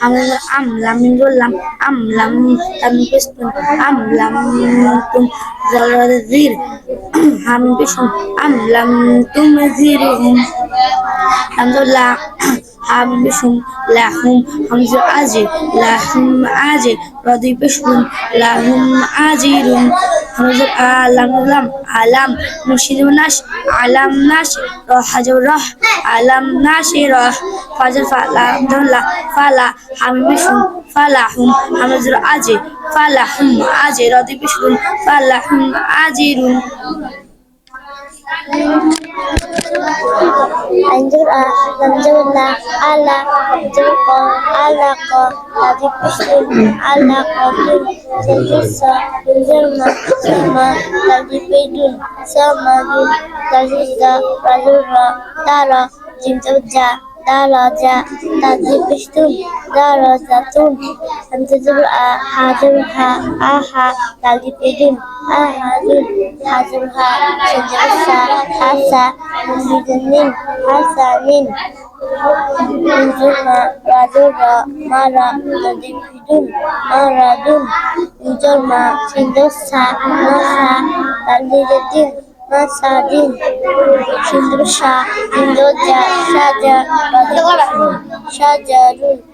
হামলা আম লামিন রোলাম আম লাম তাম পেস্তুন আম লাম তুম আমি হাম বিশুম আম লাম তুম জিরুহুম হামদুল্লাহ হাম বিশুম লাহুম হামজু আজি লাহুম আজি রদি বিশুম লাহুম আজিরুম হামজু আলাম লাম আলাম মুশিদু নাশ আলাম নাশ রহাজু রহ, আলাম নাশি রহ ফাজর ফালা হামদুল্লাহ ফালা হাম বিশুম ফালাহুম হামজু আজি ফালাহুম আজি রদি বিশুম ফালাহুম আজিরুম anjur a anjur lah, ala anjur ko ala ko tadi pisin ala ko pun jadi sa anjur sama tadi pedun, sama pun tadi da tara, ra dala jinjur ja dala ja tadi pisin dala ja tun anjur a ah, hajur ha aha tadi pisin aha tun hajur ha jadi Hasa mumbizinin hasa nin Uzuna radura mara dadipidun mara dun Uzurma sindosa nasa dadiridin nasa din Sindrusha indoja şaja radipidun şaja dun.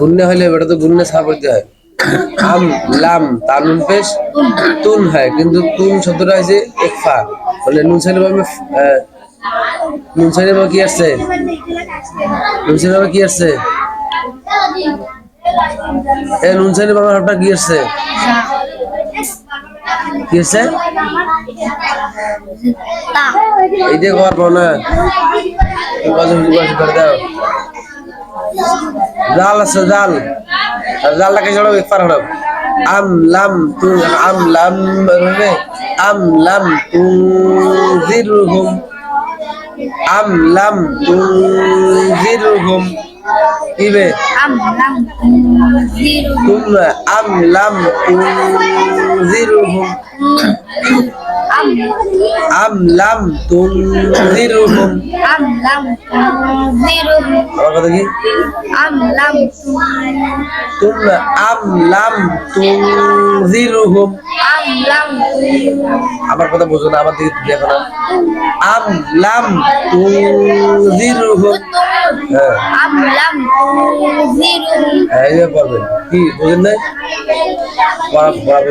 গুন্নে হলে এটা তো গুন্নে সাফ করতে হয়। আম, লাম তানুন পেশ, তুন হয়, কিন্তু তুন শব্দটা হয়েছে একফা। মানে নুন সাইনে ভাবে নুন সাইনে ভাবে কি আসছে? নুন সাইনে ভাবে কি আসছে? এ, নুন সাইনে ভাবে আপনার কি আসছে? কি আসছে? তা এই দিয়ে করার পর না করে করে দাও জাল আছে জাল। জালটাকে চড়াবো একবার হলো আম লাম তু আম লাম রবে আম লাম তু জিরুহুম আম লাম তু জিরুহুম ইবে আম লাম জিরু তুম আম লাম তু জিরুহুম আম লাম তু জিরুহুম আম লাম জিরু আমার কথা কি? আম লাম তুম আম লাম তুনজিরুহুম আম লাম আমার কথা বুঝো না আমার দিকে দেখো না। আম লাম তুনজিরুহুম হ্যাঁ। আম লাম জিরু এই যে বলবেন কি বুঝেন না পড়া পড়া